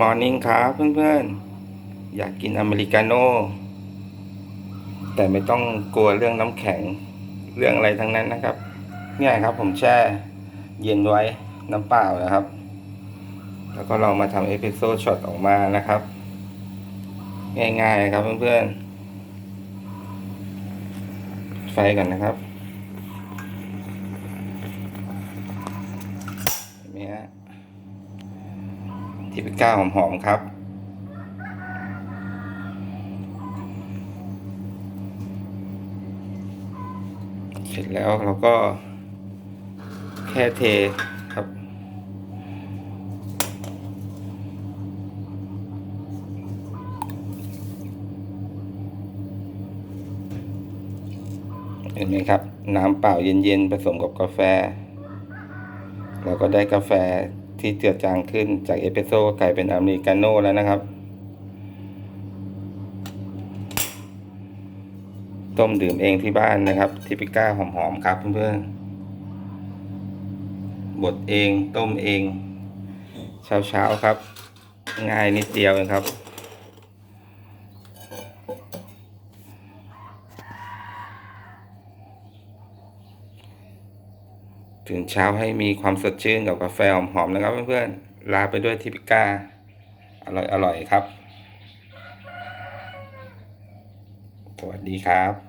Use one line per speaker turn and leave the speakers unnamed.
มอร์นิ่งครับเพื่อนๆ อยากกินอเมริกาโน่แต่ไม่ต้องกลัวเรื่องน้ำแข็งเรื่องอะไรทั้งนั้นนะครับ เนี่ยครับผมแช่เย็นไว้น้ำเปล่านะครับ แล้วก็ลองมาทำเอสเปรสโซ่ช็อตออกมานะครับ ง่ายๆครับเพื่อนๆ ไฟก่อนนะครับเห็นไหมฮะ ทิปก้าหอมๆครับ เสร็จแล้วเราก็แค่เทครับ เห็นไหมครับ น้ำเปล่าเย็นๆ ผสมกับกาแฟ เราก็ได้กาแฟ ที่เจือจางขึ้นจากเอสเปรสโซ่กลายเป็นอเมริกาโน่แล้วนะครับ ต้มดื่มเองที่บ้านนะครับทิปิก้าหอมๆครับเพื่อนๆบดเองต้มเอง เช้าๆครับ ง่ายนิดเดียวเองครับ ถึงเช้าให้มีความสดชื่นกับกาแฟหอมๆนะครับเพื่อนๆ ลาไปด้วยทิปิก้า อร่อยๆครับ สวัสดีครับ